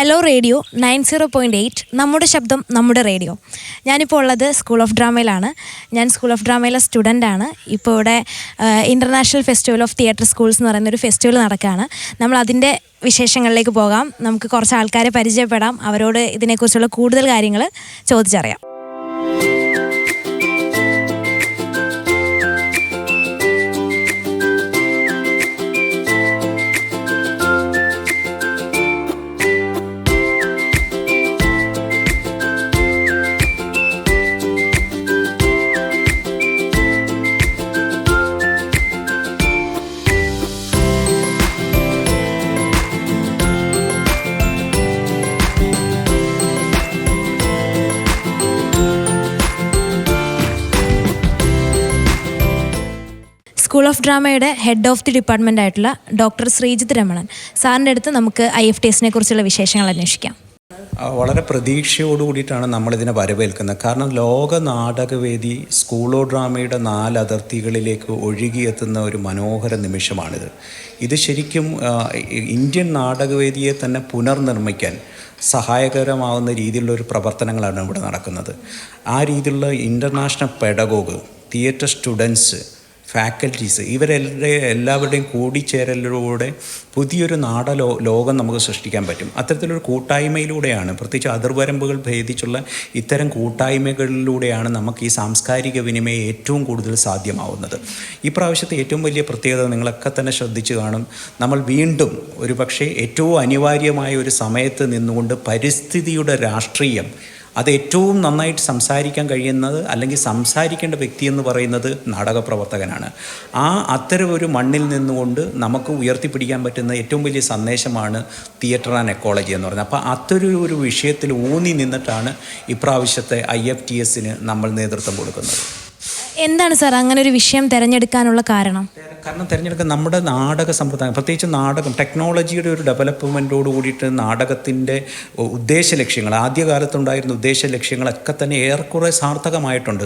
Hello radio nine zero point eight. നമ്മുടെ ശബ്ദം നമ്മുടെ റേഡിയോ. ഞാനിപ്പോൾ ഉള്ളത് സ്കൂൾ ഓഫ് ഡ്രാമയിലാണ്. ഞാൻ സ്കൂൾ ഓഫ് ഡ്രാമയിലെ സ്റ്റുഡന്റ് ആണ്. ഇപ്പോൾ ഇവിടെ international festival of theatre schools എന്ന് പറയുന്ന ഒരു ഫെസ്റ്റിവൽ നടക്കുകയാണ്. നമ്മൾ അതിന്റെ വിശേഷങ്ങളിലേക്ക് പോകാം. നമുക്ക് കുറച്ച് ആൾക്കാരെ പരിചയപ്പെടാം. അവരോട് ഇതിനെക്കുറിച്ചുള്ള കൂടുതൽ കാര്യങ്ങൾ ചോദിച്ചറിയാം. ഡ്രാമയുടെ ഹെഡ് ഓഫ് ദി ഡിപ്പാർട്ട്മെന്റ് ആയിട്ടുള്ള ഡോക്ടർ ശ്രീജിത്ത് രമണൻ സാറിന്റെ അടുത്ത് നമുക്ക് ഐ എഫ് ടി എസിനെ കുറിച്ചുള്ള വിശേഷങ്ങൾ അന്വേഷിക്കാം. വളരെ പ്രതീക്ഷയോട് കൂടിയിട്ടാണ് നമ്മളിതിനെ വരവേൽക്കുന്നത്. കാരണം ലോക നാടകവേദി സ്കൂളോ ഡ്രാമയുടെ നാല് അതിർത്തികളിലേക്ക് ഒഴുകിയെത്തുന്ന ഒരു മനോഹര നിമിഷമാണിത്. ഇത് ശരിക്കും ഇന്ത്യൻ നാടകവേദിയെ തന്നെ പുനർനിർമ്മിക്കാൻ സഹായകരമാവുന്ന രീതിയിലുള്ള ഒരു പ്രവർത്തനങ്ങളാണ് ഇവിടെ നടക്കുന്നത്. ആ രീതിയിലുള്ള international pedagogue theatre students faculties ഇവരെല്ലാം എല്ലാവരുടെയും കൂടിച്ചേരലിലൂടെ പുതിയൊരു നാട ലോ ലോകം നമുക്ക് സൃഷ്ടിക്കാൻ പറ്റും. അത്തരത്തിലൊരു കൂട്ടായ്മയിലൂടെയാണ് പ്രത്യേകിച്ച് അതിർവരമ്പുകൾ ഭേദിച്ചുള്ള ഇത്തരം കൂട്ടായ്മകളിലൂടെയാണ് നമുക്ക് ഈ സാംസ്കാരിക വിനിമയം ഏറ്റവും കൂടുതൽ സാധ്യമാവുന്നത്. ഈ പ്രാവശ്യത്തെ ഏറ്റവും വലിയ പ്രത്യേകത നിങ്ങളൊക്കെ തന്നെ ശ്രദ്ധിച്ചു കാണും. നമ്മൾ വീണ്ടും ഒരു പക്ഷേ ഏറ്റവും അനിവാര്യമായ ഒരു സമയത്ത് നിന്നുകൊണ്ട് പരിസ്ഥിതിയുടെ രാഷ്ട്രീയം അത് ഏറ്റവും നന്നായിട്ട് സംസാരിക്കാൻ കഴിയുന്നത് അല്ലെങ്കിൽ സംസാരിക്കേണ്ട വ്യക്തി എന്ന് പറയുന്നത് നാടകപ്രവർത്തകനാണ്. ആ അത്തരം ഒരു മണ്ണിൽ നിന്നുകൊണ്ട് നമുക്ക് ഉയർത്തിപ്പിടിക്കാൻ പറ്റുന്ന ഏറ്റവും വലിയ സന്ദേശമാണ് തിയേറ്റർ ആൻഡ് എക്കോളജി എന്ന് പറയുന്നത്. അപ്പോൾ അത്തരം ഒരു വിഷയത്തിൽ ഊന്നി നിന്നിട്ടാണ് ഇപ്രാവശ്യത്തെ ഐ എഫ് ടി എസിന് നമ്മൾ നേതൃത്വം കൊടുക്കുന്നത്. എന്താണ് സാർ അങ്ങനെ ഒരു വിഷയം തിരഞ്ഞെടുക്കാനുള്ള കാരണം? കാരണം തിരഞ്ഞെടുക്കാൻ നമ്മുടെ നാടക സമ്പ്രദായം പ്രത്യേകിച്ച് നാടകം ടെക്നോളജിയുടെ ഒരു ഡെവലപ്മെന്റോട് കൂടിയിട്ട് നാടകത്തിന്റെ ഉദ്ദേശ ലക്ഷ്യങ്ങൾ ആദ്യകാലത്തുണ്ടായിരുന്ന ഉദ്ദേശ ലക്ഷ്യങ്ങളൊക്കെ തന്നെ ഏറെക്കുറെ സാർത്ഥകമായിട്ടുണ്ട്.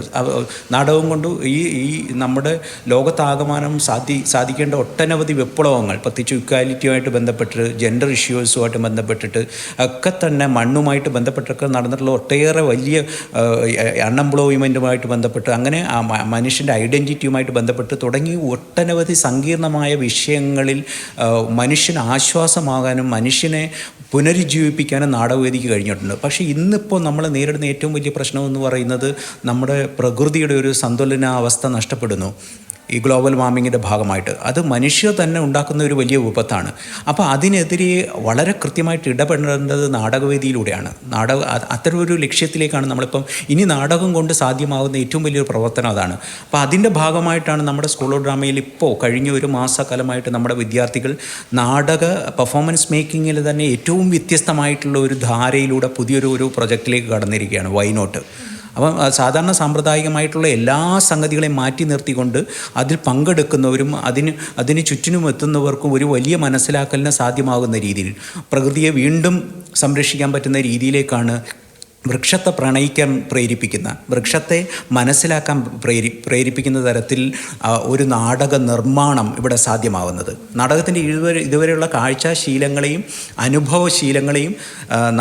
നാടകം കൊണ്ട് ഈ ഈ നമ്മുടെ ലോകത്താകമാനം സാധി സാധിക്കേണ്ട ഒട്ടനവധി വിപ്ലവങ്ങൾ പ്രത്യേകിച്ച് ഇക്വാലിറ്റിയുമായിട്ട് ബന്ധപ്പെട്ട് ജെൻഡർ ഇഷ്യൂസുമായിട്ട് ബന്ധപ്പെട്ടിട്ട് ഒക്കെ തന്നെ മണ്ണുമായിട്ട് ബന്ധപ്പെട്ടൊക്കെ നടന്നിട്ടുള്ള ഒട്ടേറെ വലിയ അൺഎംപ്ലോയ്മെന്റുമായിട്ട് ബന്ധപ്പെട്ട് അങ്ങനെ മനുഷ്യന്റെ ഐഡന്റിറ്റിയുമായിട്ട് ബന്ധപ്പെട്ട് തുടങ്ങി ഒട്ടനവധി സങ്കീർണമായ വിഷയങ്ങളിൽ മനുഷ്യന് ആശ്വാസമാകാനും മനുഷ്യനെ പുനരുജ്ജീവിപ്പിക്കാനും നാടകവേദിക്ക് കഴിഞ്ഞിട്ടുണ്ട്. പക്ഷേ ഇന്നിപ്പോൾ നമ്മൾ നേരിടുന്ന ഏറ്റവും വലിയ പ്രശ്നമെന്ന് പറയുന്നത് നമ്മുടെ പ്രകൃതിയുടെ ഒരു സന്തുലനാവസ്ഥ നഷ്ടപ്പെടുന്നു. ഈ ഗ്ലോബൽ വാർമിങ്ങിന്റെ ഭാഗമായിട്ട്. അത് മനുഷ്യർ തന്നെ ഉണ്ടാക്കുന്ന ഒരു വലിയ വിപത്താണ്. അപ്പോൾ അതിനെതിരെ വളരെ കൃത്യമായിട്ട് ഇടപെടേണ്ടത് നാടകവേദിയിലൂടെയാണ്. നാടക അത്തരം ഒരു ലക്ഷ്യത്തിലേക്കാണ് നമ്മളിപ്പം ഇനി നാടകം കൊണ്ട് സാധ്യമാകുന്ന ഏറ്റവും വലിയൊരു പ്രവർത്തനം അതാണ്. അപ്പോൾ അതിന്റെ ഭാഗമായിട്ടാണ് നമ്മുടെ സ്കൂൾ ഡ്രാമയിൽ ഇപ്പോൾ കഴിഞ്ഞ ഒരു മാസക്കാലമായിട്ട് നമ്മുടെ വിദ്യാർത്ഥികൾ നാടക പെർഫോമൻസ് മേക്കിങ്ങിൽ തന്നെ ഏറ്റവും വ്യത്യസ്തമായിട്ടുള്ള ഒരു ധാരയിലൂടെ പുതിയൊരു ഒരു പ്രൊജക്റ്റിലേക്ക് കടന്നിരിക്കുകയാണ്. വൈനോട്ട് അപ്പം സാധാരണ സാമ്പ്രദായികമായിട്ടുള്ള എല്ലാ സംഗതികളെയും മാറ്റി നിർത്തിക്കൊണ്ട് അതിൽ പങ്കെടുക്കുന്നവരും അതിന് അതിന് ചുറ്റിനും എത്തുന്നവർക്കും ഒരു വലിയ മനസ്സിലാക്കലിന് സാധ്യമാകുന്ന രീതിയിൽ പ്രകൃതിയെ വീണ്ടും സംരക്ഷിക്കാൻ പറ്റുന്ന രീതിയിലേക്കാണ് വൃക്ഷത്തെ പ്രണയിക്കാൻ പ്രേരിപ്പിക്കുന്ന വൃക്ഷത്തെ മനസ്സിലാക്കാൻ പ്രേരി പ്രേരിപ്പിക്കുന്ന തരത്തിൽ ഒരു നാടക നിർമ്മാണം ഇവിടെ സാധ്യമാവുന്നത്. നാടകത്തിന്റെ ഇതുവരെ ഇതുവരെയുള്ള കാഴ്ചാശീലങ്ങളെയും അനുഭവശീലങ്ങളെയും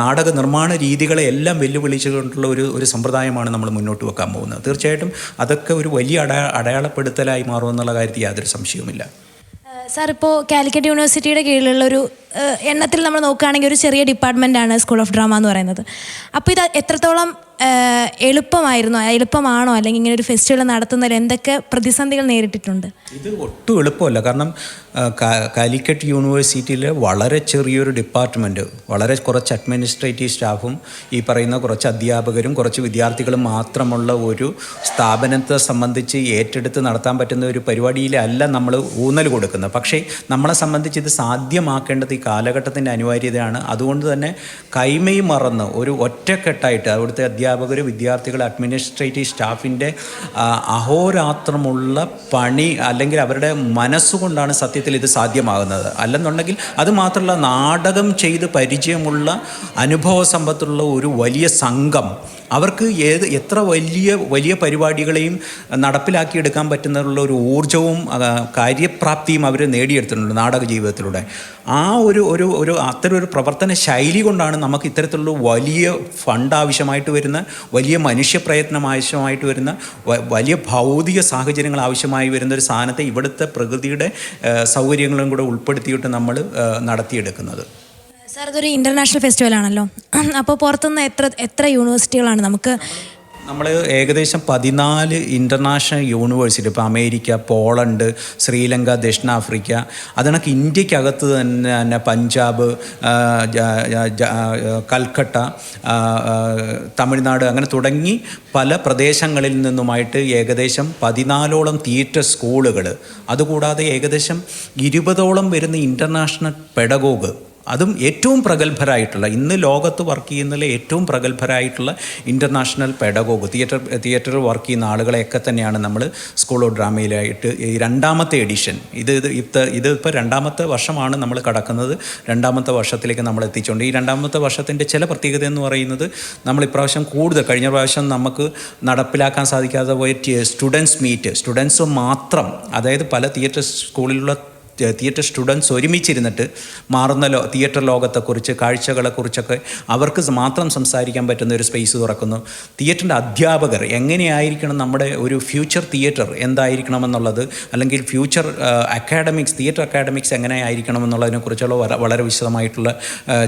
നാടക നിർമ്മാണ രീതികളെ എല്ലാം വെല്ലുവിളിച്ചുകൊണ്ടുള്ള ഒരു ഒരു സമ്പ്രദായമാണ് നമ്മൾ മുന്നോട്ട് വെക്കാൻ പോകുന്നത്. തീർച്ചയായിട്ടും അതൊക്കെ ഒരു വലിയ അടയാ അടയാളപ്പെടുത്തലായി മാറുമെന്നുള്ള കാര്യത്തിൽ യാതൊരു സംശയവുമില്ല. സാർ ഇപ്പോൾ കാലിക്കറ്റ് യൂണിവേഴ്സിറ്റിയുടെ കീഴിലുള്ള ഒരു എണ്ണത്തിൽ നമ്മൾ നോക്കുകയാണെങ്കിൽ ഒരു ചെറിയ ഡിപ്പാർട്ട്മെന്റ് സ്കൂൾ ഓഫ് ഡ്രാമ എന്ന് പറയുന്നത്. അപ്പോൾ ഇത് എത്രത്തോളം എളുപ്പമായിരുന്നോ? എളുപ്പമാണോ? അല്ലെങ്കിൽ ഇങ്ങനെ ഒരു ഫെസ്റ്റിവൽ നടത്തുന്നതിൽ എന്തൊക്കെ പ്രതിസന്ധികൾ നേരിട്ടിട്ടുണ്ട്? ഇത് ഒട്ടും എളുപ്പമല്ല. കാരണം കാലിക്കറ്റ് യൂണിവേഴ്സിറ്റിയിലെ വളരെ ചെറിയൊരു ഡിപ്പാർട്ട്മെന്റ് വളരെ കുറച്ച് അഡ്മിനിസ്ട്രേറ്റീവ് സ്റ്റാഫും ഈ പറയുന്ന കുറച്ച് അധ്യാപകരും കുറച്ച് വിദ്യാർത്ഥികളും മാത്രമുള്ള ഒരു സ്ഥാപനത്തെ സംബന്ധിച്ച് ഏറ്റെടുത്ത് നടത്താൻ പറ്റുന്ന ഒരു പരിപാടിയിലല്ല നമ്മൾ ഊന്നൽ കൊടുക്കുന്നത്. പക്ഷേ നമ്മളെ സംബന്ധിച്ച് ഇത് സാധ്യമാക്കേണ്ടത് ഈ കാലഘട്ടത്തിന്റെ അനിവാര്യതയാണ്. അതുകൊണ്ട് തന്നെ കൈമയും മറന്ന് ഒരു ഒറ്റക്കെട്ടായിട്ട് അവിടുത്തെ അധ്യാപകർ വിദ്യാർത്ഥികൾ അഡ്മിനിസ്ട്രേറ്റീവ് സ്റ്റാഫിന്റെ അഹോരാത്രമുള്ള പണി അല്ലെങ്കിൽ അവരുടെ മനസ്സുകൊണ്ടാണ് സത്യത്തിൽ ഇത് സാധ്യമാകുന്നത്. അല്ലെന്നുണ്ടെങ്കിൽ അത് മാത്രമല്ല നാടകം ചെയ്ത് പരിചയമുള്ള അനുഭവ സമ്പത്തുള്ള ഒരു വലിയ സംഘം. അവർക്ക് ഏത് എത്ര വലിയ വലിയ പരിപാടികളെയും നടപ്പിലാക്കിയെടുക്കാൻ പറ്റുന്നുള്ള ഒരു ഊർജവും കാര്യപ്രാപ്തിയും അവർ നേടിയെടുത്തിട്ടുണ്ട് നാടക ജീവിതത്തിലൂടെ. ആ ഒരു ഒരു ഒരു അത്തരം ഒരു പ്രവർത്തന ശൈലി കൊണ്ടാണ് നമുക്ക് ഇത്തരത്തിലുള്ള വലിയ ഫണ്ട് ആവശ്യമായിട്ട് വരുന്ന വലിയ മനുഷ്യപ്രയത്നം ആവശ്യമായിട്ട് വരുന്ന വലിയ ഭൗതിക സാഹചര്യങ്ങൾ ആവശ്യമായി വരുന്ന ഒരു സാധനത്തെ ഇവിടുത്തെ പ്രകൃതിയുടെ സൗകര്യങ്ങളും കൂടെ ഉൾപ്പെടുത്തിയിട്ട് നമ്മൾ നടത്തിയെടുക്കുന്നത്. സാർ ഇതൊരു ഇന്റർനാഷണൽ ഫെസ്റ്റിവൽ ആണല്ലോ. അപ്പോൾ പുറത്തുനിന്ന് എത്ര എത്ര യൂണിവേഴ്സിറ്റികളാണ് നമുക്ക് നമ്മൾ ഏകദേശം പതിനാല് ഇന്റർനാഷണൽ യൂണിവേഴ്സിറ്റി ഇപ്പോൾ അമേരിക്ക പോളണ്ട് ശ്രീലങ്ക ദക്ഷിണാഫ്രിക്ക അതിനൊക്കെ ഇന്ത്യക്കകത്ത് തന്നെ തന്നെ പഞ്ചാബ് കൽക്കട്ട തമിഴ്നാട് അങ്ങനെ തുടങ്ങി പല പ്രദേശങ്ങളിൽ നിന്നുമായിട്ട് ഏകദേശം പതിനാലോളം തിയേറ്റർ സ്കൂളുകൾ അതുകൂടാതെ ഏകദേശം ഇരുപതോളം വരുന്ന ഇന്റർനാഷണൽ പെഡഗോഗ് അതും ഏറ്റവും പ്രഗത്ഭരായിട്ടുള്ള ഇന്ന് ലോകത്ത് വർക്ക് ചെയ്യുന്നതിൽ ഏറ്റവും പ്രഗത്ഭരായിട്ടുള്ള ഇന്റർനാഷണൽ പെഡഗോഗ് തിയേറ്റർ തിയേറ്ററിൽ വർക്ക് ചെയ്യുന്ന ആളുകളെയൊക്കെ തന്നെയാണ് നമ്മൾ സ്കൂൾ ഓഫ് ഡ്രാമയിലായിട്ട് ഈ രണ്ടാമത്തെ എഡിഷൻ ഇത് ഇത് ഇത് ഇതിപ്പോൾ രണ്ടാമത്തെ വർഷമാണ് നമ്മൾ കടക്കുന്നത്. രണ്ടാമത്തെ വർഷത്തിലേക്ക് നമ്മൾ എത്തിച്ചുകൊണ്ട് ഈ രണ്ടാമത്തെ വർഷത്തിന്റെ ചില പ്രത്യേകത എന്ന് പറയുന്നത് നമ്മൾ ഇപ്രാവശ്യം കൂടുതൽ കഴിഞ്ഞ പ്രാവശ്യം നമുക്ക് നടപ്പിലാക്കാൻ സാധിക്കാതെ പോയ സ്റ്റുഡൻസ് മീറ്റ് സ്റ്റുഡൻസ് മാത്രം അതായത് പല തിയേറ്റർ സ്കൂളിലുള്ള തിയേറ്റർ സ്റ്റുഡൻസ് ഒരുമിച്ചിരുന്നിട്ട് മാറുന്ന ലോ തിയേറ്റർ ലോകത്തെക്കുറിച്ച് കാഴ്ചകളെക്കുറിച്ചൊക്കെ അവർക്ക് മാത്രം സംസാരിക്കാൻ പറ്റുന്ന ഒരു സ്പേസ് തുറക്കുന്നു. തിയേറ്ററിന്റെ അധ്യാപകർ എങ്ങനെയായിരിക്കണം നമ്മുടെ ഒരു ഫ്യൂച്ചർ തിയേറ്റർ എന്തായിരിക്കണമെന്നുള്ളത് അല്ലെങ്കിൽ ഫ്യൂച്ചർ അക്കാഡമിക്സ് തിയേറ്റർ അക്കാഡമിക്സ് എങ്ങനെ ആയിരിക്കണം എന്നുള്ളതിനെക്കുറിച്ചുള്ള വര- വളരെ വിശദമായിട്ടുള്ള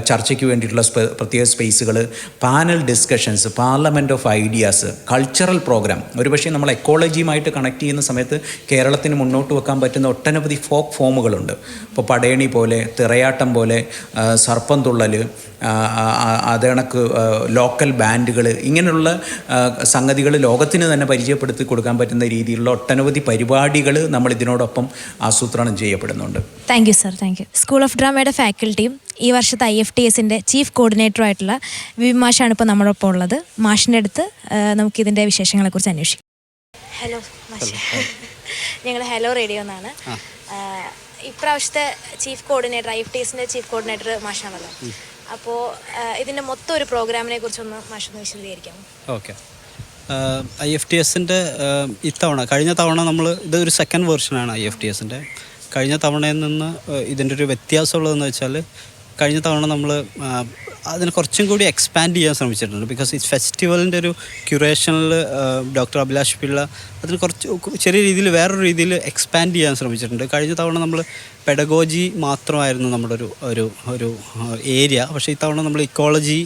ചർച്ചയ്ക്ക് വേണ്ടിയിട്ടുള്ള പ്രത്യേക സ്പേസുകൾ panel discussions parliament of ideas cultural programme ഒരുപക്ഷെ നമ്മൾ എക്കോളജിയുമായിട്ട് കണക്ട് ചെയ്യുന്ന സമയത്ത് കേരളത്തിന് മുന്നോട്ട് വെക്കാൻ പറ്റുന്ന ഒട്ടനവധി ഫോക്ക് ഫോമുകളുണ്ട് ഇപ്പോൾ പടയണി പോലെ തിറയാട്ടം പോലെ സർപ്പം തുള്ളൽ ആ, ആ, ആ, അത് കണക്ക് ആ, ലോക്കൽ ബാൻഡുകൾ ഇങ്ങനെയുള്ള സംഗതികൾ ലോകത്തിന് തന്നെ പരിചയപ്പെടുത്തി കൊടുക്കാൻ പറ്റുന്ന രീതിയിലുള്ള ഒട്ടനവധി പരിപാടികൾ നമ്മൾ ഇതിനോടൊപ്പം ആസൂത്രണം ചെയ്യപ്പെടുന്നുണ്ട്. Thank you sir thank you school of ഡ്രാമയുടെ ഫാക്കൽറ്റിയും ഈ വർഷത്തെ ഐ എഫ് ടി എസിന്റെ ചീഫ് കോർഡിനേറ്ററുമായിട്ടുള്ള വി മാഷാണ് ഇപ്പോൾ നമ്മളൊപ്പം ഉള്ളത്. മാഷിന്റെ അടുത്ത് നമുക്ക് ഇതിന്റെ വിശേഷങ്ങളെക്കുറിച്ച് അന്വേഷിക്കാം. ഹലോ മാഷ്. ഞങ്ങൾ ഹലോ റേഡിയോ എന്നാണ് ഇപ്രാവശ്യത്തെ chief coordinator I F T എസിന്റെ ചീഫ് കോർഡിനേറ്റർ മാഷാണല്ലോ അപ്പോൾ ഇതിന്റെ മൊത്തം ഒരു പ്രോഗ്രാമിനെ കുറിച്ചൊന്ന് മാഷൊന്ന് വിശദീകരിക്കാം ഓക്കെ. ഐ എഫ് ടി എസിന്റെ ഇത്തവണ കഴിഞ്ഞ തവണ നമ്മൾ ഇത് ഒരു സെക്കൻഡ് വേർഷനാണ് ഐ എഫ് ടി എസിന്റെ കഴിഞ്ഞ തവണയിൽ നിന്ന് ഇതിന്റെ ഒരു വ്യത്യാസമുള്ളതെന്ന് വെച്ചാൽ കഴിഞ്ഞ തവണ നമ്മൾ അതിനെ കുറച്ചും കൂടി എക്സ്പാൻഡ് ചെയ്യാൻ ശ്രമിച്ചിട്ടുണ്ട്. ബിക്കോസ് ഈ ഫെസ്റ്റിവലിന്റെ ഒരു ക്യൂറേഷനിൽ ഡോക്ടർ അഭിലാഷ് പിള്ള അതിന് കുറച്ച് ചെറിയ രീതിയിൽ വേറൊരു രീതിയിൽ എക്സ്പാൻഡ് ചെയ്യാൻ ശ്രമിച്ചിട്ടുണ്ട്. കഴിഞ്ഞ തവണ നമ്മൾ പെഡഗോജി മാത്രമായിരുന്നു നമ്മുടെ ഒരു ഒരു ഒരു ഏരിയ പക്ഷേ ഇത്തവണ നമ്മൾ ഇക്കോളജി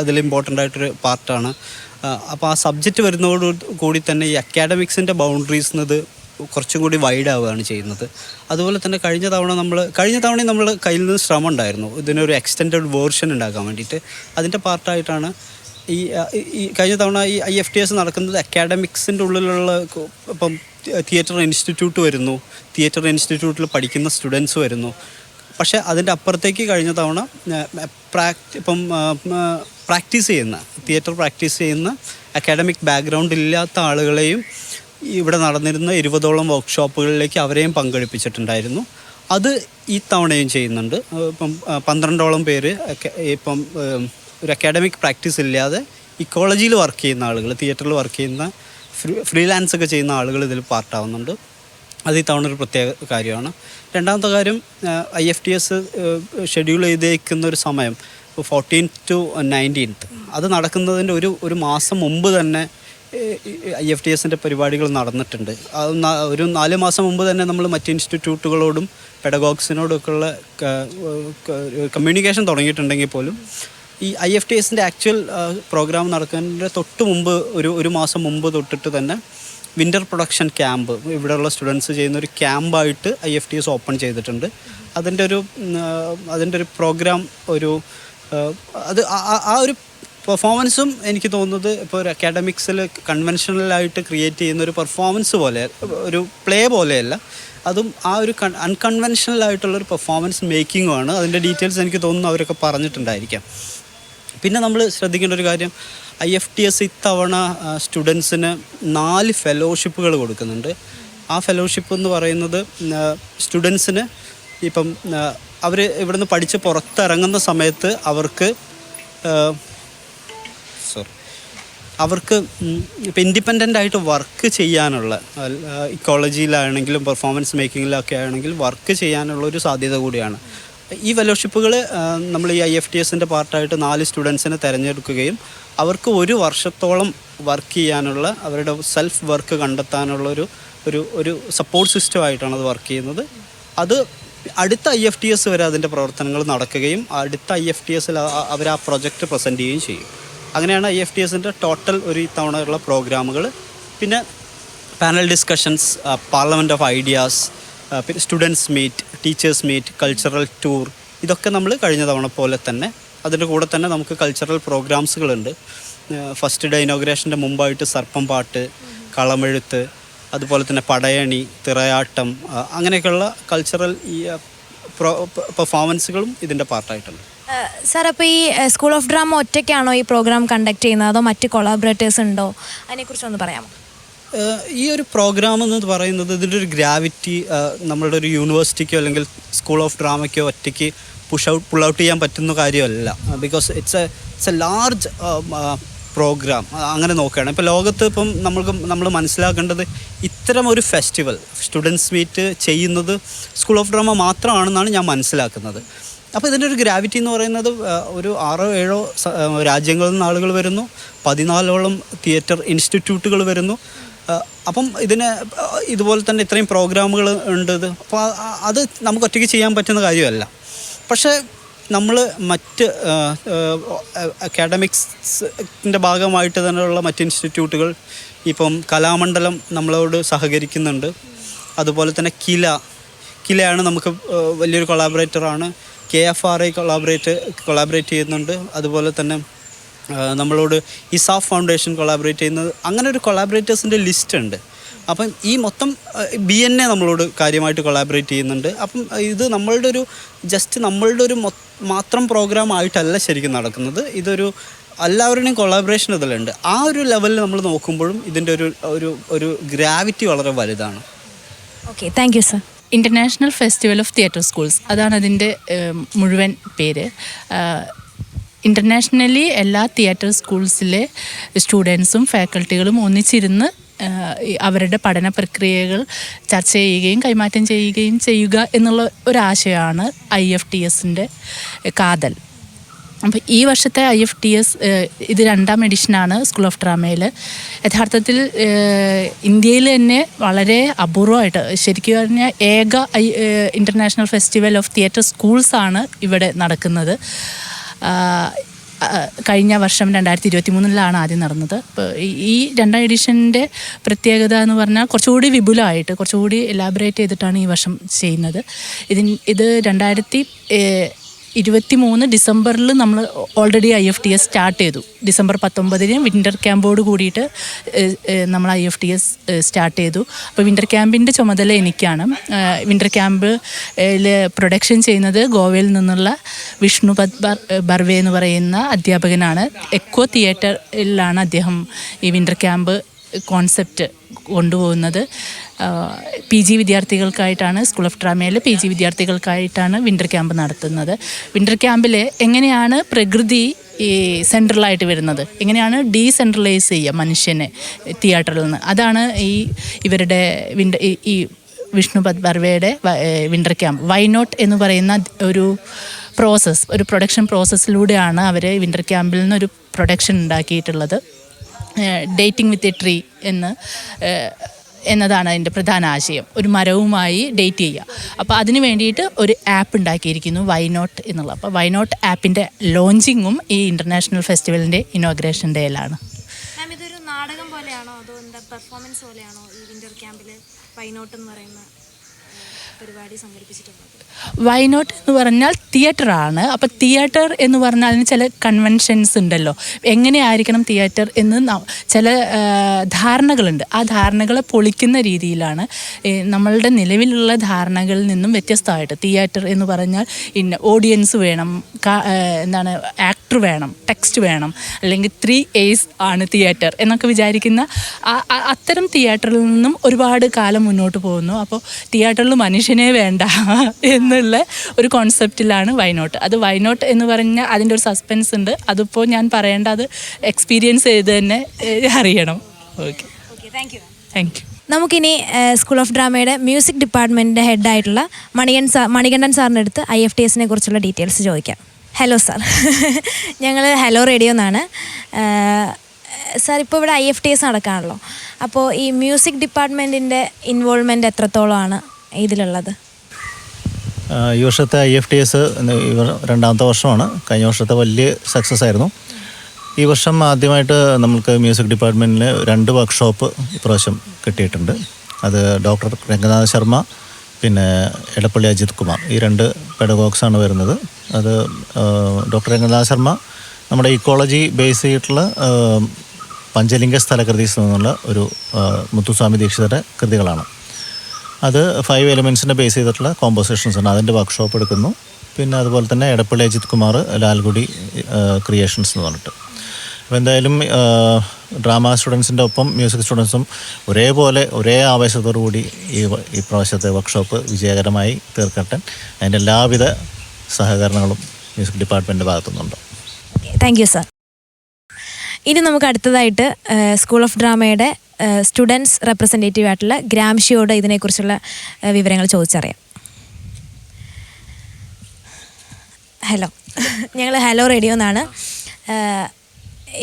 അതിൽ ഇമ്പോർട്ടന്റ് ആയിട്ടൊരു പാർട്ടാണ് അപ്പോൾ ആ സബ്ജക്റ്റ് വരുന്നതോട് കൂടി തന്നെ ഈ അക്കാഡമിക്സിന്റെ ബൗണ്ടറീസ് ഇത് കുറച്ചും കൂടി വൈഡ് ആവുകയാണ് ചെയ്യുന്നത്. അതുപോലെ തന്നെ കഴിഞ്ഞ തവണ നമ്മൾ കഴിഞ്ഞ തവണ നമ്മൾ കയ്യിൽ നിന്ന് ശ്രമം ഉണ്ടായിരുന്നു. ഇതിനൊരു എക്സ്റ്റെൻഡഡ് വേർഷൻ ഉണ്ടാക്കാൻ വേണ്ടിയിട്ട്. അതിന്റെ പാർട്ടായിട്ടാണ് ഈ ഈ- കഴിഞ്ഞ തവണ ഈ ഐ എഫ് ടി എസ് നടക്കുന്നത് അക്കാഡമിക്സിന്റെ ഉള്ളിലുള്ള ഇപ്പം തിയേറ്റർ ഇൻസ്റ്റിറ്റ്യൂട്ട് വരുന്നു. തിയേറ്റർ ഇൻസ്റ്റിറ്റ്യൂട്ടിൽ പഠിക്കുന്ന സ്റ്റുഡൻസ് വരുന്നു. പക്ഷേ അതിന്റെ അപ്പുറത്തേക്ക് കഴിഞ്ഞ തവണ പ്രാക്ടി ഇപ്പം പ്രാക്ടീസ് ചെയ്യുന്ന തിയേറ്റർ പ്രാക്ടീസ് ചെയ്യുന്ന അക്കാഡമിക് ബാക്ക്ഗ്രൗണ്ട് ഇല്ലാത്ത ആളുകളെയും ഇവിടെ നടന്നിരുന്ന ഇരുപതോളം വർക്ക്ഷോപ്പുകളിലേക്ക് അവരെയും പങ്കെടുപ്പിച്ചിട്ടുണ്ടായിരുന്നു. അത് ഈ തവണയും ചെയ്യുന്നുണ്ട്. ഇപ്പം പന്ത്രണ്ടോളം പേര് ഇപ്പം ഒരു അക്കാഡമിക് പ്രാക്ടീസ് ഇല്ലാതെ ഇക്കോളജിയിൽ വർക്ക് ചെയ്യുന്ന ആളുകൾ തിയേറ്ററിൽ വർക്ക് ചെയ്യുന്ന ഫ്രീ ഫ്രീലാൻസ് ഒക്കെ ചെയ്യുന്ന ആളുകൾ ഇതിൽ പാർട്ടാവുന്നുണ്ട് അത് ഈ തവണ ഒരു പ്രത്യേക കാര്യമാണ്. രണ്ടാമത്തെ കാര്യം I F T S schedule ചെയ്തേക്കുന്ന ഒരു സമയം ഫോർട്ടീൻ ടു നയന്റീൻത്ത് അത് നടക്കുന്നതിന്റെ ഒരു ഒരു മാസം മുമ്പ് തന്നെ ഐ എഫ് ടി എസിന്റെ പരിപാടികൾ നടന്നിട്ടുണ്ട്. അത് ഒരു നാല് മാസം മുമ്പ് തന്നെ നമ്മൾ മറ്റ് ഇൻസ്റ്റിറ്റ്യൂട്ടുകളോടും പെഡഗോഗ്സിനോടൊക്കെയുള്ള കമ്മ്യൂണിക്കേഷൻ തുടങ്ങിയിട്ടുണ്ടെങ്കിൽ പോലും ഈ ഐ എഫ് ടി എസിന്റെ ആക്ച്വൽ പ്രോഗ്രാം നടക്കുന്നതിന്റെ തൊട്ട് മുമ്പ് ഒരു ഒരു മാസം മുമ്പ് തൊട്ടിട്ട് തന്നെ വിന്റർ പ്രൊഡക്ഷൻ ക്യാമ്പ് ഇവിടെയുള്ള സ്റ്റുഡൻസ് ചെയ്യുന്ന ഒരു ക്യാമ്പായിട്ട് I F T S open ചെയ്തിട്ടുണ്ട്. അതിന്റെ ഒരു അതിന്റെ ഒരു പ്രോഗ്രാം ഒരു അത് ആ ഒരു പെർഫോമൻസും എനിക്ക് തോന്നുന്നത് ഇപ്പോൾ ഒരു അക്കാഡമിക്സിൽ കൺവെൻഷണലായിട്ട് ക്രിയേറ്റ് ചെയ്യുന്ന ഒരു പെർഫോമൻസ് പോലെ ഒരു പ്ലേ പോലെയല്ല. അതും ആ ഒരു അൺകൺവെൻഷനൽ ആയിട്ടുള്ള ഒരു പെർഫോമൻസ് മേക്കിങ്ങുമാണ് അതിന്റെ ഡീറ്റെയിൽസ് എനിക്ക് തോന്നുന്നു അവരൊക്കെ പറഞ്ഞിട്ടുണ്ടായിരിക്കാം. പിന്നെ നമ്മൾ ശ്രദ്ധിക്കേണ്ട ഒരു കാര്യം ഐ എഫ് ടി എസ് ഇത്തവണ സ്റ്റുഡൻസിന് നാല് ഫെലോഷിപ്പുകൾ കൊടുക്കുന്നുണ്ട്. ആ ഫെലോഷിപ്പ് എന്ന് പറയുന്നത് സ്റ്റുഡൻസിന് ഇപ്പം അവർ ഇവിടുന്ന് പഠിച്ച് പുറത്തിറങ്ങുന്ന സമയത്ത് അവർക്ക് അവർക്ക് ഇപ്പം ഇൻഡിപെൻഡന്റ് ആയിട്ട് വർക്ക് ചെയ്യാനുള്ള ഇക്കോളജിയിലാണെങ്കിലും പെർഫോമൻസ് മേക്കിങ്ങിലൊക്കെ ആണെങ്കിൽ വർക്ക് ചെയ്യാനുള്ള ഒരു സാധ്യത കൂടിയാണ്. ഈ ഫെലോഷിപ്പുകൾ നമ്മൾ ഈ ഐ എഫ് ടി എസിന്റെ പാർട്ടായിട്ട് നാല് സ്റ്റുഡൻസിനെ തിരഞ്ഞെടുക്കുകയും അവർക്ക് ഒരു വർഷത്തോളം വർക്ക് ചെയ്യാനുള്ള അവരുടെ സെൽഫ് വർക്ക് കണ്ടെത്താനുള്ള ഒരു ഒരു ഒരു സപ്പോർട്ട് സിസ്റ്റം ആയിട്ടാണ് അത് വർക്ക് ചെയ്യുന്നത്. അത് അടുത്ത ഐ എഫ് ടി എസ് വരെ അതിന്റെ പ്രവർത്തനങ്ങൾ നടക്കുകയും അടുത്ത ഐ എഫ് ടി എസിൽ അവർ ആ പ്രൊജക്റ്റ് പ്രസന്റ് ചെയ്യുകയും ചെയ്യും. അങ്ങനെയാണ് ഐ എഫ് ടി എസിന്റെ ടോട്ടൽ ഒരു തവണയുള്ള പ്രോഗ്രാമുകൾ. പിന്നെ panel discussions parliament of ideas പിന്നെ students meet teachers meet cultural tour ഇതൊക്കെ നമ്മൾ കഴിഞ്ഞ തവണ പോലെ തന്നെ അതിന്റെ കൂടെ തന്നെ നമുക്ക് കൾച്ചറൽ പ്രോഗ്രാംസുകളുണ്ട് ഫസ്റ്റ് ഡേ ഇനോഗ്രേഷന്റെ മുമ്പായിട്ട് സർപ്പം പാട്ട് കളമെഴുത്ത് അതുപോലെ തന്നെ പടയണി തിറയാട്ടം അങ്ങനെയൊക്കെയുള്ള കൾച്ചറൽ ഈ പെർഫോമൻസുകളും ഇതിന്റെ പാർട്ടായിട്ടുണ്ട് സാർ അപ്പോൾ ഈ സ്കൂൾ ഓഫ് ഡ്രാമ ഒറ്റയ്ക്കാണോ ഈ പ്രോഗ്രാം കണ്ടക്ട് ചെയ്യുന്നത്? അതോ മറ്റ് കൊളാബറേറ്റേഴ്സ് ഉണ്ടോ? അതിനെക്കുറിച്ചൊന്ന് പറയാമോ? ഈ ഒരു പ്രോഗ്രാം എന്ന് പറയുന്നത് ഇതിന്റെ ഒരു ഗ്രാവിറ്റി നമ്മളുടെ ഒരു യൂണിവേഴ്സിറ്റിക്കോ അല്ലെങ്കിൽ സ്കൂൾ ഓഫ് ഡ്രാമയ്ക്കോ ഒറ്റയ്ക്ക് പുഷ് ഔട്ട് പുൾ ഔട്ട് ചെയ്യാൻ പറ്റുന്ന കാര്യമല്ല. Because it's a it's a large programme അങ്ങനെ നോക്കുകയാണ്. ഇപ്പോൾ ലോകത്ത് ഇപ്പം നമ്മൾക്ക് നമ്മൾ മനസ്സിലാക്കേണ്ടത് ഇത്തരം ഒരു ഫെസ്റ്റിവൽ സ്റ്റുഡൻസ് മീറ്റ് ചെയ്യുന്നത് സ്കൂൾ ഓഫ് ഡ്രാമ മാത്രമാണെന്നാണ് ഞാൻ മനസ്സിലാക്കുന്നത്. അപ്പോൾ ഇതിന്റെ ഒരു ഗ്രാവിറ്റി എന്ന് പറയുന്നത് ഒരു ആറോ ഏഴോ രാജ്യങ്ങളിൽ നിന്ന് ആളുകൾ വരുന്നു. പതിനാലോളം തിയേറ്റർ ഇൻസ്റ്റിറ്റ്യൂട്ടുകൾ വരുന്നു. അപ്പം ഇതിന് ഇതുപോലെ തന്നെ ഇത്രയും പ്രോഗ്രാമുകൾ ഉണ്ട് അപ്പോൾ അത് നമുക്ക് ഒറ്റയ്ക്ക് ചെയ്യാൻ പറ്റുന്ന കാര്യമല്ല. പക്ഷേ നമ്മൾ മറ്റ് അക്കാഡമിക്സിന്റെ ഭാഗമായിട്ട് തന്നെയുള്ള മറ്റ് ഇൻസ്റ്റിറ്റ്യൂട്ടുകൾ ഇപ്പം കലാമണ്ഡലം നമ്മളോട് സഹകരിക്കുന്നുണ്ട്. അതുപോലെ തന്നെ കില കിലയാണ് നമുക്ക് വലിയൊരു കൊളാബറേറ്ററാണ് K F R I collaborate collaborate ചെയ്യുന്നുണ്ട്. അതുപോലെ തന്നെ നമ്മളോട് ഇസാഫ് ഫൗണ്ടേഷൻ കൊളാബറേറ്റ് ചെയ്യുന്നത്. അങ്ങനെ ഒരു കൊളാബറേറ്റേഴ്സിന്റെ ലിസ്റ്റ് ഉണ്ട്. അപ്പം ഈ മൊത്തം ബി എൻ എ നമ്മളോട് കാര്യമായിട്ട് കൊളാബറേറ്റ് ചെയ്യുന്നുണ്ട്. അപ്പം ഇത് നമ്മളുടെ ഒരു ജസ്റ്റ് നമ്മളുടെ ഒരു മാത്രം പ്രോഗ്രാം ആയിട്ടല്ല ശരിക്കും നടക്കുന്നത്. ഇതൊരു എല്ലാവരുടെയും കൊളാബറേഷൻ ഇതിലുണ്ട്. ആ ഒരു ലെവലിൽ നമ്മൾ നോക്കുമ്പോഴും ഇതിന്റെ ഒരു ഒരു ഒരു ഗ്രാവിറ്റി വളരെ വലുതാണ്. Okay thank you sir international festival of theatre schools അതാണ് അതിന്റെ മുഴുവൻ പേര്. ഇന്റർനാഷണലി എല്ലാ തിയേറ്റർ സ്കൂൾസിലെ സ്റ്റുഡൻസും ഫാക്കൽറ്റികളും ഒന്നിച്ചിരുന്ന് അവരുടെ പഠന പ്രക്രിയകൾ ചർച്ച ചെയ്യുകയും കൈമാറ്റം ചെയ്യുകയും ചെയ്യുക എന്നുള്ള ഒരാശയമാണ് ഐ എഫ് ടി എസിന്റെ കാതൽ. അപ്പോൾ ഈ വർഷത്തെ ഐ എഫ് ടി എസ് ഇത് രണ്ടാം എഡിഷനാണ് സ്കൂൾ ഓഫ് ഡ്രാമയിൽ യഥാർത്ഥത്തിൽ ഇന്ത്യയിൽ തന്നെ വളരെ അപൂർവമായിട്ട് ശരിക്കും പറഞ്ഞാൽ ഏക ഇന്റർനാഷണൽ ഫെസ്റ്റിവൽ ഓഫ് തിയേറ്റർ സ്കൂൾസാണ് ഇവിടെ നടക്കുന്നത്. കഴിഞ്ഞ വർഷം രണ്ടായിരത്തി ഇരുപത്തി മൂന്നിലാണ് ആദ്യം നടന്നത്. ഈ- രണ്ടാം എഡിഷന്റെ പ്രത്യേകത എന്ന് പറഞ്ഞാൽ കുറച്ചുകൂടി വിപുലമായിട്ട് കുറച്ചുകൂടി എലാബറേറ്റ് ചെയ്തിട്ടാണ് ഈ വർഷം ചെയ്യുന്നത്. ഇതിൻ ഇത് രണ്ടായിരത്തി ഇരുപത്തി മൂന്ന് ഡിസംബറിൽ നമ്മൾ already I F T S start ചെയ്തു. ഡിസംബർ പത്തൊമ്പതിന് വിന്റർ ക്യാമ്പോട് കൂടിയിട്ട് നമ്മൾ I F T S start ചെയ്തു. അപ്പോൾ വിന്റർ ക്യാമ്പിന്റെ ചുമതല എനിക്കാണ്. വിന്റർ ക്യാമ്പ് പ്രൊഡക്ഷൻ ചെയ്യുന്നത് ഗോവയിൽ നിന്നുള്ള വിഷ്ണു പത് ബർവേ എന്ന് പറയുന്ന അധ്യാപകനാണ്. എക്കോ തിയേറ്ററിലാണ് അദ്ദേഹം ഈ വിന്റർ ക്യാമ്പ് കോൺസെപ്റ്റ് കൊണ്ടുപോകുന്നത്. പി ജി വിദ്യാർത്ഥികൾക്കായിട്ടാണ് സ്കൂൾ ഓഫ് ഡ്രാമയിൽ പി ജി വിദ്യാർത്ഥികൾക്കായിട്ടാണ് വിന്റർ ക്യാമ്പ് നടത്തുന്നത്. വിന്റർ ക്യാമ്പിൽ എങ്ങനെയാണ് പ്രകൃതി ഈ സെൻട്രലായിട്ട് വരുന്നത്? എങ്ങനെയാണ് ഡീസെൻട്രലൈസ് ചെയ്യുക മനുഷ്യനെ തിയേറ്ററിൽ നിന്ന്? അതാണ് ഈ ഇവരുടെ വിന്റർ ഈ വിഷ്ണു വിഷ്ണുപത് ബർവയുടെ വിന്റർ ക്യാമ്പ് വൈ നോട്ട് എന്ന് പറയുന്ന ഒരു പ്രോസസ്സ് ഒരു പ്രൊഡക്ഷൻ പ്രോസസ്സിലൂടെയാണ് അവർ വിന്റർ ക്യാമ്പിൽ നിന്ന് ഒരു പ്രൊഡക്ഷൻ ഉണ്ടാക്കിയിട്ടുള്ളത്. ഡേറ്റിംഗ് വിത്ത് എ ട്രീ എന്ന് എന്നതാണ് അതിന്റെ പ്രധാന ആശയം. ഒരു മരവുമായി ഡേറ്റ് ചെയ്യുക. അപ്പോൾ അതിന് വേണ്ടിയിട്ട് ഒരു ആപ്പ് ഉണ്ടാക്കിയിരിക്കുന്നു വൈനോട്ട് എന്നുള്ള. അപ്പോൾ വൈനോട്ട് ആപ്പിന്റെ ലോഞ്ചിങ്ങും ഈ ഇന്റർനാഷണൽ ഫെസ്റ്റിവലിന്റെ ഇനോഗ്രേഷൻ ഡേയിലാണ്. മാം ഇതൊരു നാടകം പോലെയാണോ? അതോ എന്താ പെർഫോമൻസ് പോലെയാണോ ഈ വിന്റർ ക്യാമ്പിൽ വൈനോട്ട് എന്ന് പറയുന്ന സംഘടിപ്പിച്ചിട്ടുള്ളത് വൈനോട്ട് എന്ന് പറഞ്ഞാൽ തിയേറ്റർ ആണ്. അപ്പോൾ തിയേറ്റർ എന്ന് പറഞ്ഞാൽ അതിന് ചില കൺവെൻഷൻസ് ഉണ്ടല്ലോ. എങ്ങനെയായിരിക്കണം തിയേറ്റർ എന്ന് ചില ധാരണകളുണ്ട്. ആ ധാരണകളെ പൊളിക്കുന്ന രീതിയിലാണ് നമ്മളുടെ നിലവിലുള്ള ധാരണകളിൽ നിന്നും വ്യത്യസ്തമായിട്ട് തിയേറ്റർ എന്ന് പറഞ്ഞാൽ ഇന്ന ഓഡിയൻസ് വേണം. എന്താണ് ആ, ആക്ടർ വേണം ടെക്സ്റ്റ് വേണം അല്ലെങ്കിൽ ത്രീ എയ്സ് ആണ് തിയേറ്റർ എന്നൊക്കെ വിചാരിക്കുന്ന അത്തരം തിയേറ്ററിൽ നിന്നും ഒരുപാട് കാലം മുന്നോട്ട് പോകുന്നു. അപ്പോൾ തിയേറ്ററിൽ മനുഷ്യനെ വേണ്ട എന്നുള്ള ഒരു കോൺസെപ്റ്റിലാണ് വൈനോട്ട് അത് വൈനോട്ട് എന്ന് പറഞ്ഞാൽ അതിന്റെ ഒരു സസ്പെൻസ് ഉണ്ട്. അതിപ്പോൾ ഞാൻ പറയേണ്ട അത് എക്സ്പീരിയൻസ് ചെയ്ത് തന്നെ അറിയണം. Okay okay thank you thank you നമുക്കിനി സ്കൂൾ ഓഫ് ഡ്രാമയുടെ മ്യൂസിക് ഡിപ്പാർട്ട്മെന്റിന്റെ ഹെഡായിട്ടുള്ള മണികൻ സാർ മണികണ്ഠൻ സാറിന്റെ അടുത്ത് ഐ എഫ് ടി എസിനെ കുറിച്ചുള്ള ഡീറ്റെയിൽസ് ചോദിക്കാം. ഹലോ സാർ ഞങ്ങൾ ഹലോ റേഡിയോ എന്നാണ് സാർ ഇപ്പോൾ ഇവിടെ ഐ എഫ് ടി എസ് നടക്കുകയാണല്ലോ അപ്പോൾ ഈ മ്യൂസിക് ഡിപ്പാർട്ട്മെന്റിന്റെ ഇൻവോൾവ്മെന്റ് എത്രത്തോളമാണ് ഇതിലുള്ളത്? ഈ വർഷത്തെ ഐ എഫ് ടി എസ് രണ്ടാമത്തെ വർഷമാണ്. കഴിഞ്ഞ വർഷത്തെ വലിയ സക്സസ് ആയിരുന്നു. ഈ വർഷം ആദ്യമായിട്ട് നമുക്ക് മ്യൂസിക് ഡിപ്പാർട്ട്മെന്റിന് രണ്ട് വർക്ക്ഷോപ്പ് ഇപ്രാവശ്യം കിട്ടിയിട്ടുണ്ട്. അത് ഡോക്ടർ രംഗനാഥ് ശർമ്മ പിന്നെ എടപ്പള്ളി അജിത് കുമാർ. ഈ രണ്ട് പെഡഗോഗ്സ് ആണ് വരുന്നത്. അത് ഡോക്ടർ രംഗനാഥ് ശർമ്മ നമ്മുടെ ഇക്കോളജി ബേസ് ചെയ്തിട്ടുള്ള പഞ്ചലിംഗ സ്ഥലകൃതി എന്നുള്ള ഒരു മുത്തുസ്വാമി ദീക്ഷിതരുടെ കൃതികളാണ്. അത് ഫൈവ് എലിമെൻസിനെ ബേസ് ചെയ്തിട്ടുള്ള കോമ്പോസിഷൻസ് ആണ്. അതിന്റെ വർക്ക്ഷോപ്പ് എടുക്കുന്നു. പിന്നെ അതുപോലെ തന്നെ എടപ്പള്ളി അജിത് കുമാർ ലാൽഗുഡി ക്രിയേഷൻസ് എന്ന് പറഞ്ഞിട്ട്. അപ്പോൾ എന്തായാലും ഡ്രാമ സ്റ്റുഡൻസിന്റെ ഒപ്പം മ്യൂസിക് സ്റ്റുഡൻസും ഒരേപോലെ ഒരേ ആവേശത്തോടു കൂടി ഈ ഈ പ്രാവശ്യത്തെ വർക്ക്ഷോപ്പ് വിജയകരമായി തീർക്കട്ടെ. അതിന്റെ എല്ലാവിധ സഹകരണങ്ങളും മ്യൂസിക് ഡിപ്പാർട്ട്മെന്റിന്റെ ഭാഗത്തുനിന്നുണ്ട്. Thank you sir. ഇനി നമുക്ക് അടുത്തതായിട്ട് സ്കൂൾ ഓഫ് ഡ്രാമയുടെ സ്റ്റുഡൻസ് റെപ്രസെന്റേറ്റീവ് ആയിട്ടുള്ള ഗ്രാംഷിയോട് ഇതിനെക്കുറിച്ചുള്ള വിവരങ്ങൾ ചോദിച്ചറിയാം. ഹലോ. ഞങ്ങൾ ഹലോ റേഡിയോ എന്നാണ്.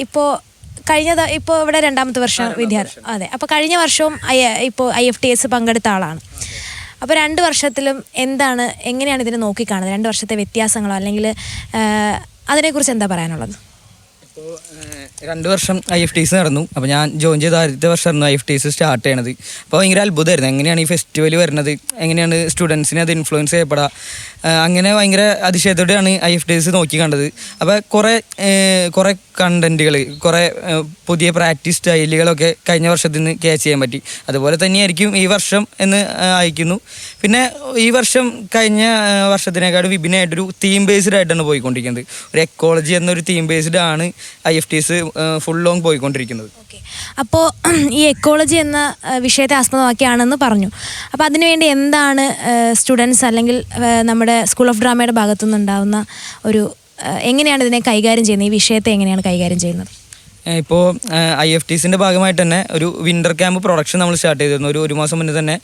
ഇപ്പോൾ കഴിഞ്ഞ ഇപ്പോൾ ഇവിടെ രണ്ടാമത്തെ വർഷം വിദ്യാർത്ഥി അതെ അപ്പോൾ കഴിഞ്ഞ വർഷവും ഐ ഇപ്പോൾ ഐ എഫ് ടി എസ് പങ്കെടുത്ത ആളാണ്. അപ്പോൾ രണ്ട് വർഷത്തിലും എന്താണ് എങ്ങനെയാണ് ഇതിനെ നോക്കിക്കാണുന്നത്? രണ്ട് വർഷത്തെ വ്യത്യാസങ്ങളോ അല്ലെങ്കിൽ അതിനെക്കുറിച്ച് എന്താ പറയാനുള്ളത്? ഇപ്പോൾ രണ്ട് വർഷം ഐ എഫ് ടി സി നടന്നു. അപ്പോൾ ഞാൻ ജോയിൻ ചെയ്ത ആദ്യത്തെ വർഷമായിരുന്നു I F T C start ചെയ്യണത്. അപ്പോൾ ഭയങ്കര അത്ഭുതമായിരുന്നു. എങ്ങനെയാണ് ഈ ഫെസ്റ്റിവൽ വരുന്നത്? എങ്ങനെയാണ് സ്റ്റുഡൻസിനെ അത് ഇൻഫ്ലുവൻസ് ചെയ്യപ്പെടുക അങ്ങനെ ഭയങ്കര അതിശയത്തോടെയാണ് ഐ എഫ് ടി സി നോക്കി കണ്ടത്. അപ്പോൾ കുറേ കുറേ കണ്ടന്റുകൾ കുറേ പുതിയ പ്രാക്ടീസ് സ്റ്റൈലുകളൊക്കെ കഴിഞ്ഞ വർഷത്തിൽ നിന്ന് ക്യാച്ച് ചെയ്യാൻ പറ്റി. അതുപോലെ തന്നെയായിരിക്കും ഈ വർഷം എന്ന് അയക്കുന്നു. പിന്നെ ഈ വർഷം കഴിഞ്ഞ വർഷത്തിനേക്കാളും വിഭിന്നമായിട്ടൊരു തീം ബേസ്ഡ് ആയിട്ടാണ് പോയിക്കൊണ്ടിരിക്കുന്നത്. ഒരു എക്കോളജി എന്നൊരു തീം ബേസ്ഡ് ആണ് I F T S full long പോയിക്കൊണ്ടിരിക്കുന്നത്. അപ്പോൾ ഈ എക്കോളജി എന്ന വിഷയത്തെ ആസ്പദമാക്കിയാണെന്ന് പറഞ്ഞു. അപ്പോൾ അതിനുവേണ്ടി എന്താണ് സ്റ്റുഡൻസ് അല്ലെങ്കിൽ നമ്മുടെ സ്കൂൾ ഓഫ് ഡ്രാമയുടെ ഭാഗത്തുനിന്നുണ്ടാവുന്ന ഒരു എങ്ങനെയാണ് ഇതിനെ കൈകാര്യം ചെയ്യുന്നത്? ഈ വിഷയത്തെ എങ്ങനെയാണ് കൈകാര്യം ചെയ്യുന്നത്? ഇപ്പോൾ ഐ എഫ് ടി സിന്റെ ഭാഗമായിട്ട് തന്നെ ഒരു വിന്റർ ക്യാമ്പ് പ്രൊഡക്ഷൻ നമ്മൾ സ്റ്റാർട്ട് ചെയ്തിരുന്നു. ഒരു ഒരു മാസം മുന്നേ തന്നെ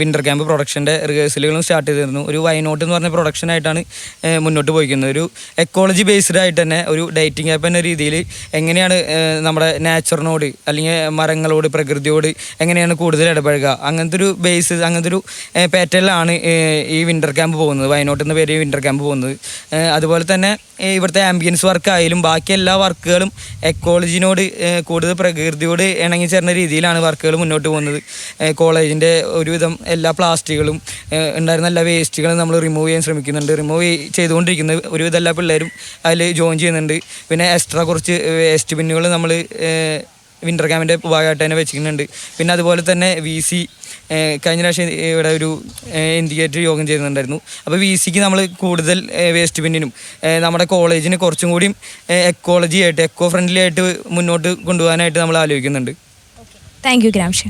വിന്റർ ക്യാമ്പ് പ്രൊഡക്ഷന്റെ റിഹേഴ്സലുകളും സ്റ്റാർട്ട് ചെയ്തിരുന്നു. ഒരു വൈനോട്ട് എന്ന് പറഞ്ഞ പ്രൊഡക്ഷനായിട്ടാണ് മുന്നോട്ട് പോയിക്കുന്നത്. ഒരു എക്കോളജി ബേസ്ഡ് ആയിട്ട് തന്നെ ഒരു ഡേറ്റിംഗ് ആപ്പ് എന്ന രീതിയിൽ എങ്ങനെയാണ് നമ്മുടെ നാച്ചറിനോട് അല്ലെങ്കിൽ മരങ്ങളോട് പ്രകൃതിയോട് എങ്ങനെയാണ് കൂടുതൽ ഇടപഴകുക? അങ്ങനത്തെ ഒരു ബേസ് അങ്ങനത്തെ ഒരു പാറ്റേണിലാണ് ഈ വിന്റർ ക്യാമ്പ് പോകുന്നത്. വയനോട്ട് എന്ന പേര് വിന്റർ ക്യാമ്പ് പോകുന്നത്. അതുപോലെ തന്നെ ഇവിടുത്തെ ആംബിയൻസ് വർക്ക് ആയാലും ബാക്കി എല്ലാ വർക്കുകളും എക്കോളജിനോട് ഏഹ്, കൂടുതൽ പ്രകൃതിയോട് ഇണങ്ങി ചേർന്ന രീതിയിലാണ് വർക്കുകൾ മുന്നോട്ട് പോകുന്നത്. കോളേജിന്റെ ഒരുവിധം എല്ലാ പ്ലാസ്റ്റിക്കുകളും ഉണ്ടായിരുന്ന എല്ലാ വേസ്റ്റുകളും നമ്മൾ റിമൂവ് ചെയ്യാൻ ശ്രമിക്കുന്നുണ്ട്. റിമൂവ് ചെയ്തുകൊണ്ടിരിക്കുന്നത് ഒരുവിധം എല്ലാ പിള്ളേരും അതിൽ ജോയിൻ ചെയ്യുന്നുണ്ട്. പിന്നെ എക്സ്ട്രാ കുറച്ച് വേസ്റ്റ് ബിന്നുകൾ നമ്മൾ വിന്റർ ക്യാമ്പിന്റെ ഭാഗമായിട്ട് തന്നെ വെച്ചിട്ടുണ്ട് പിന്നെ അതുപോലെ തന്നെ വി സി കഴിഞ്ഞ പ്രാവശ്യം ഇവിടെ ഒരു ഇൻഡിക്കേറ്റർ യോഗം ചെയ്യുന്നുണ്ടായിരുന്നു അപ്പോൾ വി സിക്ക് നമ്മൾ കൂടുതൽ വേസ്റ്റ് ബിന്നിനും നമ്മുടെ കോളേജിന് കുറച്ചും കൂടിയും എക്കോളജി ആയിട്ട് എക്കോ ഫ്രണ്ട്ലി ആയിട്ട് മുന്നോട്ട് കൊണ്ടുപോകാനായിട്ട് നമ്മൾ ആലോചിക്കുന്നുണ്ട്. Thank you Gramsci